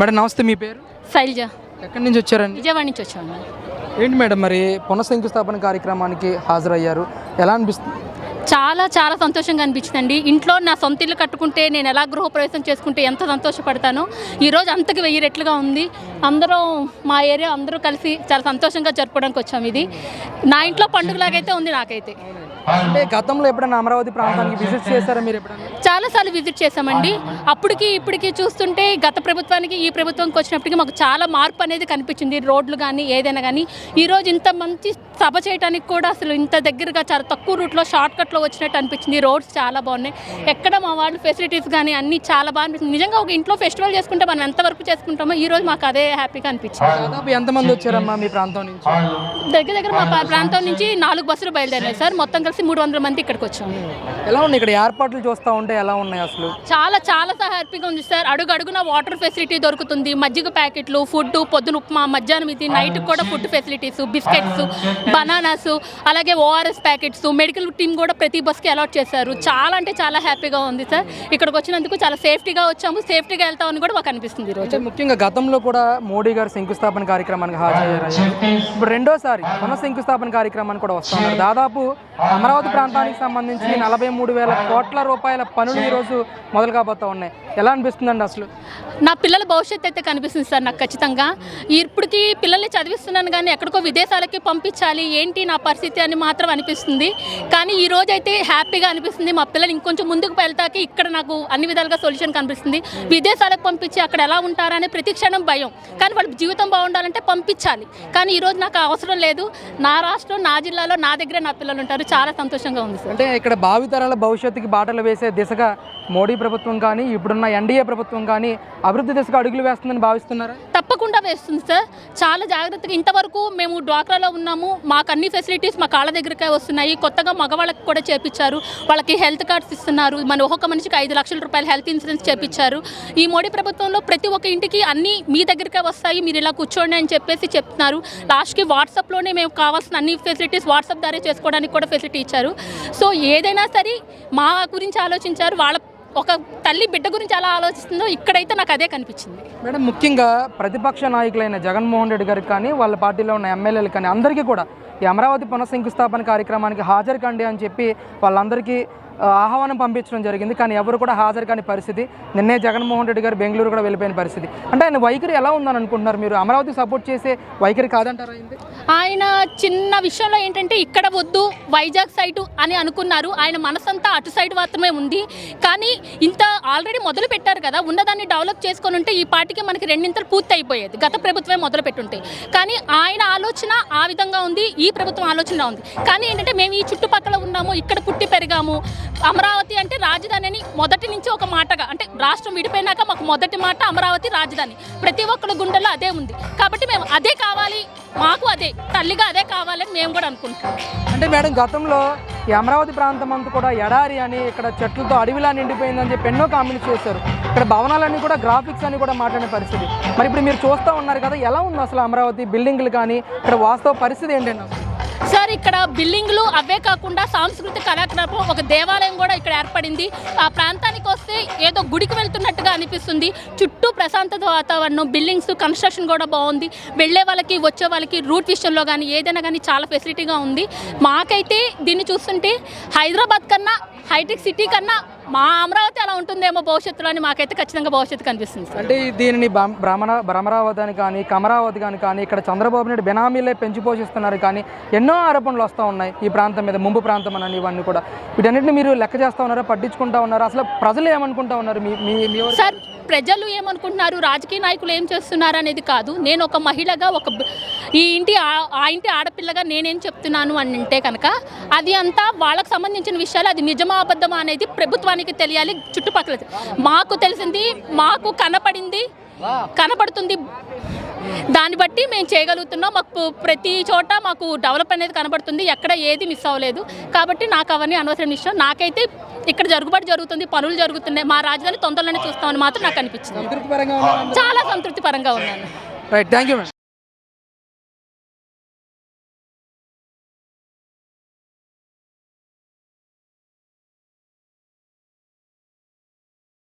Madam నమస్తే మీ పేరు? శైలజ. ఎక్కడి నుంచి వచ్చారండి? విజయవాడ నుంచి వచ్చాను ఏంటి మేడం మరి పునఃశంకుస్థాపన కార్యక్రమానికి హాజరయ్యారు. ఎలా అనిపిస్తుంది? చాలా చాలా సంతోషంగా అనిపించిందండి. ఇంట్లో నా సొంత ఇల్లు కట్టుకుంటే నేను ఎలా గృహప్రవేశం చేసుకుంటే ఎంత సంతోషపడతానో ఈరోజు అంతకి వెయ్యి రెట్లుగా ఉంది. అందరం మా ఏరియా అందరూ కలిసి చాలా సంతోషంగా జరుపుకోవడానికి వచ్చాము ఇది. నా ఇంట్లో పండుగలాగైతే ఉంది నాకైతే. అంటే గతంలో ఎప్పుడైనా అమరావతి ప్రాంతానికి విజిట్ చేశారా మీరు ఎప్పుడైనా? చాలాసార్లు విజిట్ చేశామండి. అప్పటికి ఇప్పటికి చూస్తుంటే గత ప్రభుత్వానికి ఈ ప్రభుత్వంకి వచ్చినప్పటికీ మాకు చాలా మార్పు అనేది కనిపించింది. రోడ్లు కానీ ఏదైనా కానీ ఈరోజు ఇంత మంచి సభ చేయడానికి కూడా అసలు ఇంత దగ్గరగా చాలా తక్కువ రూట్లో షార్ట్ కట్లో వచ్చినట్టు అనిపించింది. రోడ్స్ చాలా బాగున్నాయి. ఎక్కడ మా వాళ్ళు ఫెసిలిటీస్ కానీ అన్నీ చాలా బాగా అనిపించింది. నిజంగా ఒక ఇంట్లో ఫెస్టివల్ చేసుకుంటే మనం ఎంతవరకు చేసుకుంటామో ఈ రోజు మాకు అదే హ్యాపీగా అనిపించింది. దాదాపు ఎంతమంది వచ్చారమ్మా మీ ప్రాంతం నుంచి? దగ్గర దగ్గర మా ప్రాంతం నుంచి నాలుగు బస్సులు బయలుదేరాయి సార్. మొత్తం కలిసి మూడు వందల మంది ఇక్కడికి వచ్చాము ఎలా ఉన్నాయి ఇక్కడ? ఏర్పాట్లు చూస్తూ ఉంటే ఎలా ఉన్నాయి అసలు? చాలా చాలా హ్యాపీగా ఉంది సార్. అడుగు అడుగున వాటర్ ఫెసిలిటీ దొరుకుతుంది. మజ్జిగ ప్యాకెట్లు ఫుడ్ పొద్దున ఉప్మా మధ్యాహ్నం ఇది నైట్ కూడా ఫుడ్ ఫెసిలిటీస్ బిస్కెట్స్ బనానాస్ అలాగే ఓఆర్ఎస్ ప్యాకెట్స్ మెడికల్ టీమ్ కూడా ప్రతి బస్కి అలాట్ చేశారు. చాలా అంటే చాలా హ్యాపీగా ఉంది సార్. ఇక్కడికి వచ్చినందుకు చాలా సేఫ్టీగా వచ్చాము. సేఫ్టీగా వెళ్తామని కూడా మాకు అనిపిస్తుంది ఈరోజు. ముఖ్యంగా గతంలో కూడా మోడీ గారు శంకుస్థాపన కార్యక్రమానికి హాజరయ్యారు ఇప్పుడు రెండోసారి పునః శంకుస్థాపన కార్యక్రమానికి కూడా వస్తా ఉన్నారు. దాదాపు అమరావతి ప్రాంతానికి సంబంధించి నలభై మూడు వేల కోట్ల రూపాయల పనులు ఈరోజు మొదలు కాబోతా ఉన్నాయి ఎలా అనిపిస్తుందండి అసలు? నా పిల్లల భవిష్యత్తు అయితే కనిపిస్తుంది సార్ నాకు ఖచ్చితంగా. ఇప్పటికి పిల్లల్ని చదివిస్తున్నాను కానీ ఎక్కడికో విదేశాలకి పంపించాలి ఏంటి నా పరిస్థితి అని మాత్రం అనిపిస్తుంది. కానీ ఈ రోజు అయితే హ్యాపీగా అనిపిస్తుంది. మా పిల్లలు ఇంకొంచెం ముందుకు వెళ్తాకి ఇక్కడ నాకు అన్ని విధాలుగా సొల్యూషన్ కనిపిస్తుంది. విదేశాలకు పంపించి అక్కడ ఎలా ఉంటారనే ప్రతి క్షణం భయం. కానీ వాళ్ళ జీవితం బాగుండాలంటే పంపించాలి. కానీ ఈ రోజు నాకు అవసరం లేదు. నా రాష్ట్రం నా జిల్లాలో నా దగ్గరే నా పిల్లలు ఉంటారు. చాలా సంతోషంగా ఉంది సార్. అంటే ఇక్కడ భావితరాల భవిష్యత్తుకి బాటలు వేసే దిశగా మోడీ ప్రభుత్వం కానీ ఇప్పుడున్న ఎన్డీఏ ప్రభుత్వం కానీ అభివృద్ధి దిశగా అడుగులు వేస్తుందని భావిస్తున్నారా? తప్పకుండా వేస్తుంది సార్. చాలా జాగ్రత్తగా ఇంతవరకు మేము డ్వాక్రాలో ఉన్నాము. మాకు అన్ని ఫెసిలిటీస్ మా కాళ్ళ దగ్గరకే వస్తున్నాయి. కొత్తగా మగవాళ్ళకి కూడా చేపించారు వాళ్ళకి హెల్త్ కార్డ్స్ ఇస్తున్నారు. మన ఒక్కొక్క మనిషికి ఐదు లక్షల రూపాయలు హెల్త్ ఇన్సూరెన్స్ చేపించారు ఈ మోడీ ప్రభుత్వంలో ప్రతి ఒక్క ఇంటికి అన్నీ మీ దగ్గరకే వస్తాయి. మీరు ఇలా కూర్చోండి అని చెప్పేసి చెప్తున్నారు. లాస్ట్కి వాట్సాప్లోనే మేము కావాల్సిన అన్ని ఫెసిలిటీస్ వాట్సాప్ ద్వారా చేసుకోవడానికి కూడా ఫెసిలిటీ ఇచ్చారు. సో ఏదైనా సరే మా గురించి ఆలోచించారు. వాళ్ళ ఒక తల్లి బిడ్డ గురించి ఎలా ఆలోచిస్తుందో ఇక్కడైతే నాకు అదే కనిపించింది. మేడం ముఖ్యంగా ప్రతిపక్ష నాయకులైన జగన్మోహన్ రెడ్డి గారికి కానీ వాళ్ళ పార్టీలో ఉన్న ఎమ్మెల్యేలు కానీ అందరికీ కూడా ఈ అమరావతి పునఃశంకుస్థాపన కార్యక్రమానికి హాజరు కండి అని చెప్పి వాళ్ళందరికీ ఆహ్వానం పంపించడం జరిగింది. కానీ ఎవరు కూడా హాజరు కాని పరిస్థితి. నిన్నే జగన్మోహన్ రెడ్డి గారు బెంగళూరు కూడా వెళ్ళిపోయిన పరిస్థితి. అంటే ఆయన వైఖరి ఎలా ఉందని అనుకుంటున్నారు మీరు? అమరావతి సపోర్ట్ చేసే వైఖరి కాదంటారా ఆయన చిన్న విషయంలో ఏంటంటే ఇక్కడ వద్దు వైజాగ్ సైటు అని అనుకున్నారు. ఆయన మనసంతా అటు సైడ్ మాత్రమే ఉంది. కానీ ఇంత ఆల్రెడీ మొదలు పెట్టారు కదా ఉన్నదాన్ని డెవలప్ చేసుకొని ఉంటే ఈ పార్టీకి మనకి రెండింతలు పూర్తి అయిపోయేది గత ప్రభుత్వమే మొదలు పెట్టుంటే. కానీ ఆయన ఆలోచన ఆ విధంగా ఉంది ఈ ప్రభుత్వం ఆలోచన ఉంది. కానీ ఏంటంటే మేము ఈ చుట్టుపక్కల ఉన్నాము ఇక్కడ పుట్టి పెరిగాము. అమరావతి అంటే రాజధాని అని మొదటి నుంచి ఒక మాటగా అంటే రాష్ట్రం విడిపోయినాక మాకు మొదటి మాట అమరావతి రాజధాని. ప్రతి ఒక్కరి గుండెల్లో అదే ఉంది. కాబట్టి మేము అదే కావాలి మాకు అదే తల్లిగా అదే కావాలని మేము కూడా అనుకుంటున్నాం. అంటే మేడం గతంలో ఈ అమరావతి ప్రాంతం అంతా కూడా ఎడారి అని ఇక్కడ చెట్లతో అడవిలా నిండిపోయిందని చెప్పి ఎన్నో కామెంట్స్ చేశారు. ఇక్కడ భవనాలన్నీ కూడా గ్రాఫిక్స్ అని కూడా మాట్లాడే పరిస్థితి. మరి ఇప్పుడు మీరు చూస్తూ ఉన్నారు కదా ఎలా ఉంది అసలు అమరావతి? బిల్డింగ్లు కానీ ఇక్కడ వాస్తవ పరిస్థితి ఏంటండి అసలు? సార్ ఇక్కడ బిల్డింగ్లు అవే కాకుండా సాంస్కృతిక కార్యక్రమం ఒక దేవాలయం కూడా ఇక్కడ ఏర్పడింది. ఆ ప్రాంతానికి వస్తే ఏదో గుడికి వెళ్తున్నట్టుగా అనిపిస్తుంది. చుట్టూ ప్రశాంతత వాతావరణం బిల్డింగ్స్ కన్స్ట్రక్షన్ కూడా బాగుంది. వెళ్ళే వాళ్ళకి వచ్చే వాళ్ళకి రూట్ విషయంలో కానీ ఏదైనా కానీ చాలా ఫెసిలిటీగా ఉంది. మాకైతే దీన్ని చూస్తుంటే హైదరాబాద్ కన్నా హైటెక్ సిటీ కన్నా మా అమరావతి అలా ఉంటుందేమో భవిష్యత్తులో అని మాకైతే ఖచ్చితంగా భవిష్యత్తు కనిపిస్తుంది సార్. అంటే దీనిని భ్రమ- భ్రమణ భ్రమరావతి అని కానీ కమరావతి అని కానీ ఇక్కడ చంద్రబాబు నాయుడు బెనామీలే పెంచి పోషిస్తున్నారు కానీ ఎన్నో ఆరోపణలు వస్తూ ఉన్నాయి ఈ ప్రాంతం మీద ముంపు ప్రాంతం అని ఇవన్నీ కూడా. వీటన్నిటిని మీరు లెక్క చేస్తూ ఉన్నారా? పట్టించుకుంటా ఉన్నారా? అసలు ప్రజలు ఏమనుకుంటా ఉన్నారు? మీ మీ సార్ ప్రజలు ఏమనుకుంటున్నారు? రాజకీయ నాయకులు ఏం చేస్తున్నారు అనేది కాదు. నేను ఒక మహిళగా ఒక ఈ ఇంటి ఆ- ఆ ఇంటి ఆడపిల్లగా నేనేం చెప్తున్నాను అని అంటే కనుక అది అంతా వాళ్ళకు సంబంధించిన విషయాలు అది నిజమా అబద్ధమా అనేది ప్రభుత్వానికి తెలియాలి. చుట్టుపక్కల మాకు తెలిసింది మాకు కనపడింది కనపడుతుంది. దాన్ని బట్టి మేము చేయగలుగుతున్నాం. మాకు ప్రతి చోట మాకు డెవలప్ అనేది కనబడుతుంది ఎక్కడ ఏది మిస్ అవ్వలేదు. కాబట్టి నాకు అవన్నీ అనవసరం విషయం. నాకైతే ఇక్కడ జరుగుబాటు జరుగుతుంది పనులు జరుగుతున్నాయి. మా రాజధాని తొందరలోనే చూస్తామని మాత్రం నాకు అనిపించింది. సంతృప్తిపరంగా? చాలా సంతృప్తి పరంగా ఉన్నాను. Right thank you madam